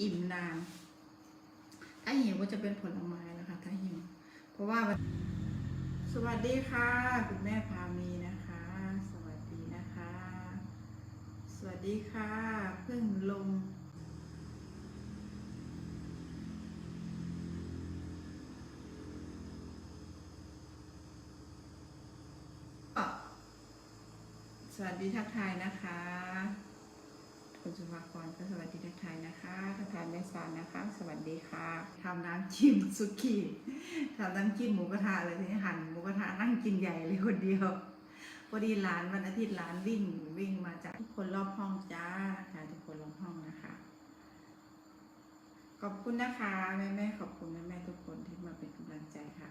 อิ่มนาน ถ้าหิวก็จะเป็นผลไม้นะคะ ถ้าหิว เพราะว่า สวัสดีค่ะ คุณแม่พามีนะคะ สวัสดีนะคะ สวัสดีค่ะ เพิ่งลงสวัสดีทักทายนะคะ คุณสุภากรก็สวัสดีทักทายนะคะทักทายแม่สานนะคะ สวัสดีค่ะทำน้ำจิ้มสุกี้ทำน้ำจิ้มหมูกระทะเลยทีนี้หั่นหมูกระทะนั่งกินใหญ่เลยคนเดียวพอดีหลานวันอาทิตย์หลานวิ่งวิ่งมาจากทุกคนรอบห้องจ้าค่ะทุกคนรอบห้องนะคะ ขอบคุณนะคะแม่แม่ๆขอบคุณแม่แม่ๆทุกคนที่มาเป็นกำลังใจค่ะ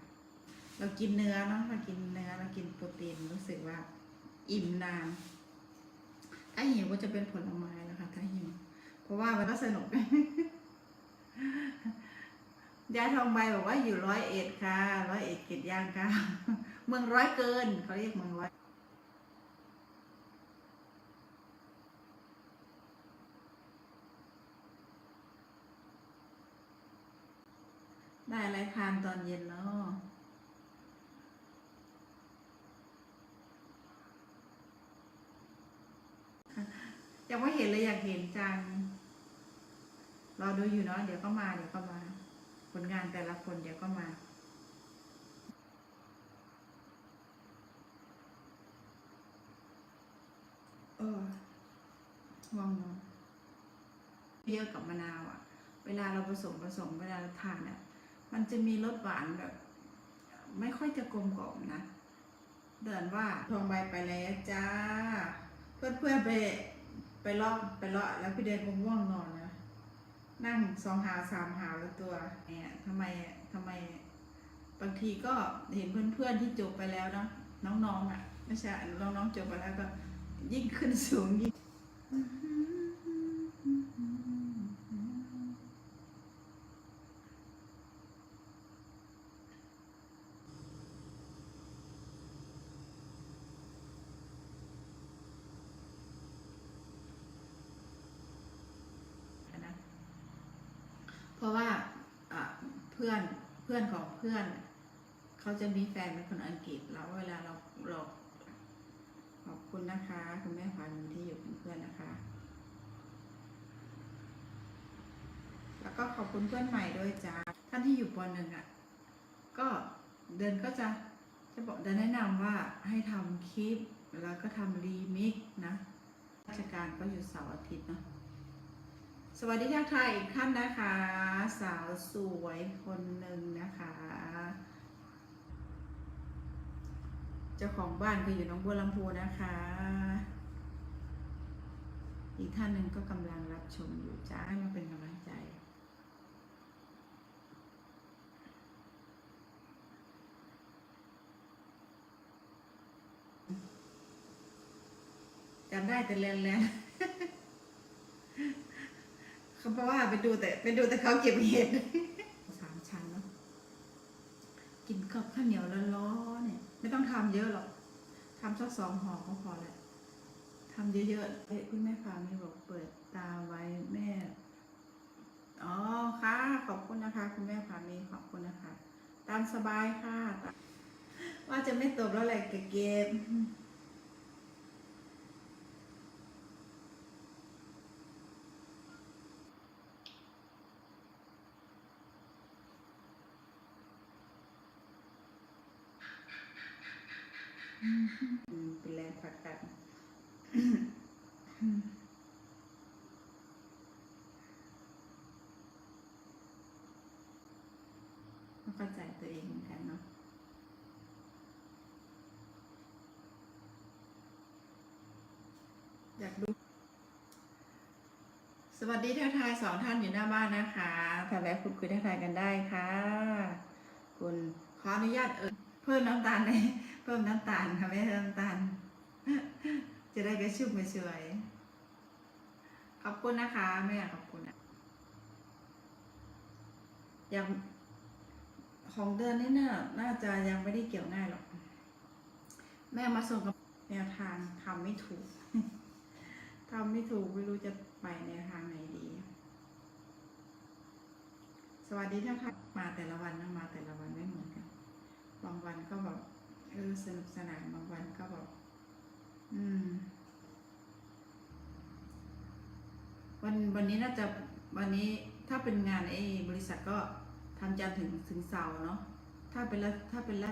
เรากินเนื้อเนาะเรากินเนื้อเรากินโปรตีนรู้สึกว่า อิ่มนานถ้าหิวก็จะเป็นผลไม้ นะหิวเพราะว่ามันก็สนุกยายทองใบบอกว่าอยู่ร้อยเอ็ดค่ะร้อยเอ็ดเกตย่างค่ะ เมืองร้อยเกินเขาเรียกเมืองร้อยได้อะไรทานตอนเย็นเนาะ ยังไม่เห็นเลยอยากเห็นจัง รอดูอยู่เนาะเดี๋ยวก็มาเดี๋ยวก็มา ผลงานแต่ละคนเดี๋ยวก็มาเออง่วงนอนเยอะกับมะนาวอะ่ะ เวลาเราผสมผสมเวลาเราทานอะ่ะ มันจะมีรสหวานแบบ ไม่ค่อยจะกลมกล่อมนะ เดินว่าทองใบไปแล้วจ้า เพื่อนเพื่อนๆไป ไปเลาะไปเลาะแล้วพี่เดนคงง่วงนอนนะนั่งสองหาสามหาแล้วตัวเนี่ยทำไมทำไม บางทีก็เห็นเพื่อนๆที่จบไปแล้วเนาะน้องๆอะ ไม่ใช่น้องๆจบไปแล้วก็ยิ่งขึ้นสูงยิ่ง นะ เพราะว่าเพื่อนเพื่อนของเพื่อน เขาจะมีแฟนเป็นคนอังกฤษแล้วเวลาเราเราขอบคุณนะคะคุณแม่พานุที่อยู่เป็นเพื่อนนะคะ แล้วก็ขอบคุณเพื่อนใหม่ด้วยจ้าท่านที่อยู่ปหนึ่งอะ ก็เดินก็จะจะบอกจะแนะนำว่าให้ทำคลิปแล้วก็ทำรีมิกนะราชการก็อยู่เสาร์อาทิตย์เนาะ สวัสดีทักทายอีกท่านนะคะ สาวสวยคนหนึ่งนะคะ เจ้าของบ้านคืออยู่น้องบัวลำพูนะคะ อีกท่านหนึ่งก็กำลังรับชมอยู่จ้าให้มาเป็นกำลังใจจำได้แต่แลนแลน เขาเพราะว่าไปดูแต่ไปดูแต่เขาเก็บเห็ดสามชั้นเนาะกินกับข้าวเหนียวร้อนๆเนี่ย ไม่ต้องทำเยอะหรอกทำสักสองห่อก็พอแหล้วทำเยอะๆเอ้ยคุณแม่พามีบอกเปิดตาไว้แม่ อ๋อค่ะ ขอบคุณนะคะ คุณแม่พามีขอบคุณนะคะ ตามสบายค่ะ ว่าจะไม่ตบแล้วแหละเก็บอืม เป็นแรงผลักดันเข้าใจตัวเองเหมือนกันเนาะอยากดู สวัสดีทักทายสองท่านอยู่หน้าบ้านนะคะถ้าแล้วคุณคุยทักทายกันได้ค่ะ คุณขออนุญาตเออเพิ่มน้ำตาลใน เพิ่มน้ำตาลค่ะไม่ใช่น้ำตาล จะได้กระชุ่มกระชวย ขอบคุณนะคะแม่ขอบคุณนะยังของเดือนนี้น่าน่าจะยังไม่ได้เกี่ยวง่ายหรอก แม่มาส่งกับแนวทางทำไม่ถูกทำไม่ถูกไม่รู้จะไปแนวทางไหนดี สวัสดีท่านค่ะมาแต่ละวันนะมาแต่ละวันไม่เหมือนกัน บางวันก็แบบ เออสนุกสนานบางวันก็แบบอืม วันวันนี้น่าจะวันนี้ถ้าเป็นงานไอ้บริษัทก็ทำจันถึงถึงเสาร์เนาะถ้าเป็นละถ้าเป็นละ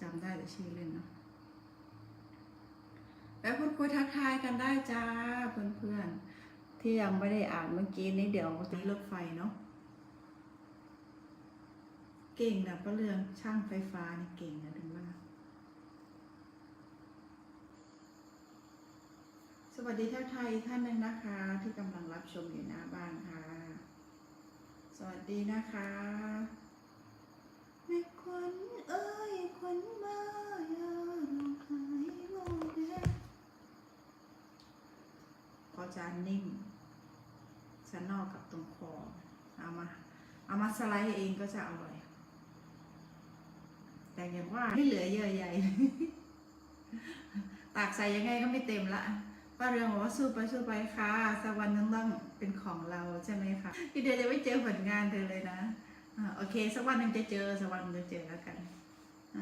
จำได้แต่ชื่อเล่นเนาะแล้วพูดคุยทักทายกันได้จ้าเที่ยังไม่ได้อ่านเมื่อกี้นี้เดี๋ยวตีรถไฟเนาะเก่งนะป้าเรืองช่างไฟฟ้านี่เก่งนะถึงว่าสวัสดีท่านไทยท่านนึงนะคะ ที่กำลังรับชมอยู่หน้าบ้านค่ะ สวัสดีนะคะแม่ควันเอ้ยควันมาอย่าร้องไห้โลดแดงพอจานนิ่ม สันนอกกับตรงคอเอามาเอามาสไลด์เองก็จะอร่อย แต่อย่างว่าไม่เหลือเยอะใหญ่ตากใส่ยังไงก็ไม่เต็มละป้าเรืองบอกว่าสู้ไปสู้ไปค่ะสักวันนึงต้องเป็นของเราใช่ไหมคะพี่เดียจะไม่เจอผลงานเธอเลยนะโอเค สักวันหนึ่งจะเจอสักวันหนึ่งจะเจอแล้วกันอ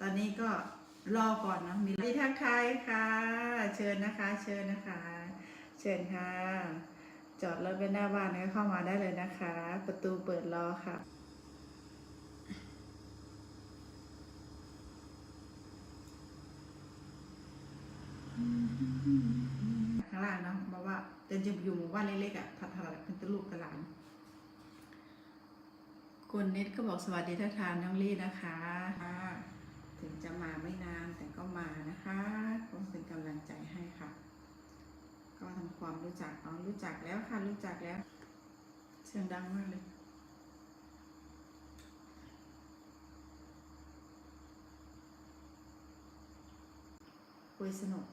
ตอนนี้ก็รอก่อนนะมีทักทายค่ะ เชิญนะคะ เชิญนะคะ เชิญค่ะ จอดรถไว้หน้าบ้านก็เข้ามาได้เลยนะคะ ประตูเปิดรอค่ะ ข้างล่างเนาะบอกว่าเดินจะอยู่หมู่บ้านเล็กๆอะถัดๆเป็นตะลูกตะหลานคุณนิดก็บอกสวัสดีทักทานน้องลี่นะคะถึงจะมาไม่นานแต่ก็มานะคะก็เป็นกำลังใจให้ค่ะ ก็ทำความรู้จักอ๋อรู้จักแล้วค่ะรู้จักแล้ว เสียงดังมากเลยคุยสนุก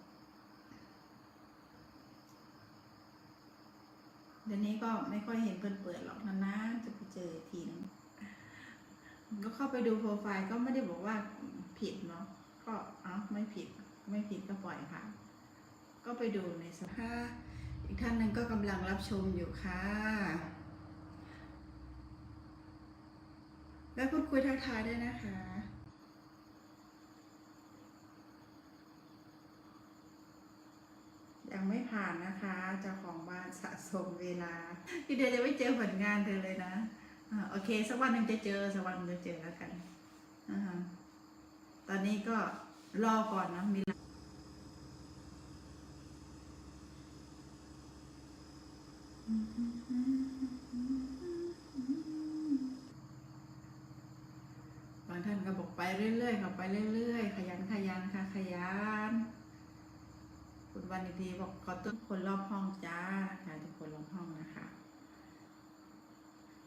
เดี๋ยวนี้ก็ไม่ค่อยเห็นเปิดเปิดหรอกนานๆจะไปเจออีกทีนึงก็เข้าไปดูโปรไฟล์ก็ไม่ได้บอกว่าผิดเนาะก็เอ้าไม่ผิด ไม่ผิดก็ปล่อยค่ะ ก็ไปดูในสภาพอีกท่านหนึ่งก็กำลังรับชมอยู่ค่ะ แล้วพูดคุยทักทายได้นะคะยังไม่ผ่านนะคะเจ้าของบ้านสะสมเวลาพี่เดียจะไม่เจอผลงานเธอเลยนะอ่าโอเค สักวันหนึ่งจะเจอสักวันหนึ่งจะเจอแล้วกันอ่าฮะตอนนี้ก็รอก่อนนะมี บางท่านก็บอกไปเรื่อยๆค่ะไปเรื่อยๆ ขยันขยันค่ะขยันคุณวันดีบอกขอทุกคนรอบห้องจ้าค่ะทุกคนรอบห้องนะคะ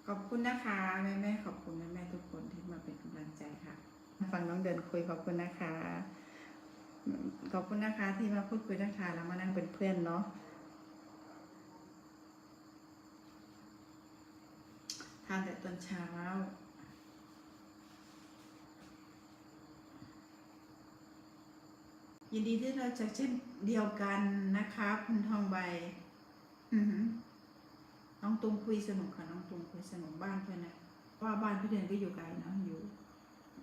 ขอบคุณนะคะแม่แม่ขอบคุณแม่แม่ทุกคนที่มาเป็นกำลังใจค่ะ ฟังน้องเดินคุยขอบคุณนะคะ ขอบคุณนะคะที่มาพูดคุยนะคะแล้วมานั่งเป็นเพื่อนเนาะานแต่ตอนเช้า ยินดีที่เราจะเช่นเดียวกันนะคะ คุณทองใบ อือน้องตุงคุยสนุกค่ะ น้องตุงคุยสนุกบ้านเพื่อนนะเพราะว่าบ้านพี่เดือนก็อยู่ไกลเนาะอยู่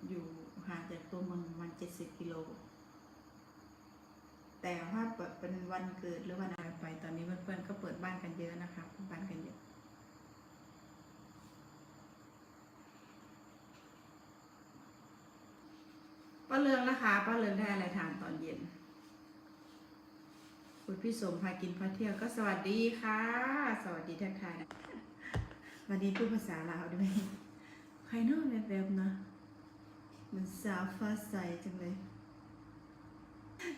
อยู่ห่างจากตัวเมืองมาณเจ็ดสิบกิโลแต่ว่าเปิดเป็นวันเกิดหรือวันอะไรไป ตอนนี้เพื่อนๆก็เปิดบ้านกันเยอะนะคะเปิดบ้านกันเยอะ ป้าเลืองนะคะป้าเลืองได้อะไรทานตอนเย็น คุณพี่สมพากินพาเที่ยวก็สวัสดีค่ะ สวัสดีทักทายนะวันนี้พูดภาษาลาวด้วยใครนอกแบบๆนะเหมือนสาวฟ้าใสจังเลย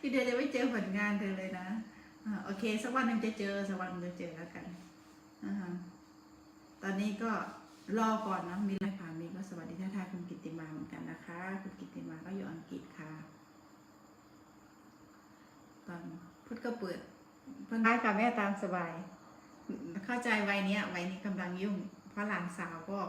พี่เดียจะไม่เจอผลงานเธอเลยนะอ่าโอเค สักวันหนึ่งจะเจอสักวันหนึ่งจะเจอแล้วกันอตอนนี้ก็รอก่อนนะมีอะไรผ่าน ก็สวัสดีท่านทายคุณกิตติมาเหมือนกันนะคะ คุณกิตติมาก็อยู่อังกฤษค่ะ ตอนพุทธก็เปิดเพิ่นได้ค่ะแม่ตามสบาย เข้าใจวัยเนี้ยวัยนี้กำลังยุ่ง เพราะหลานสาวก็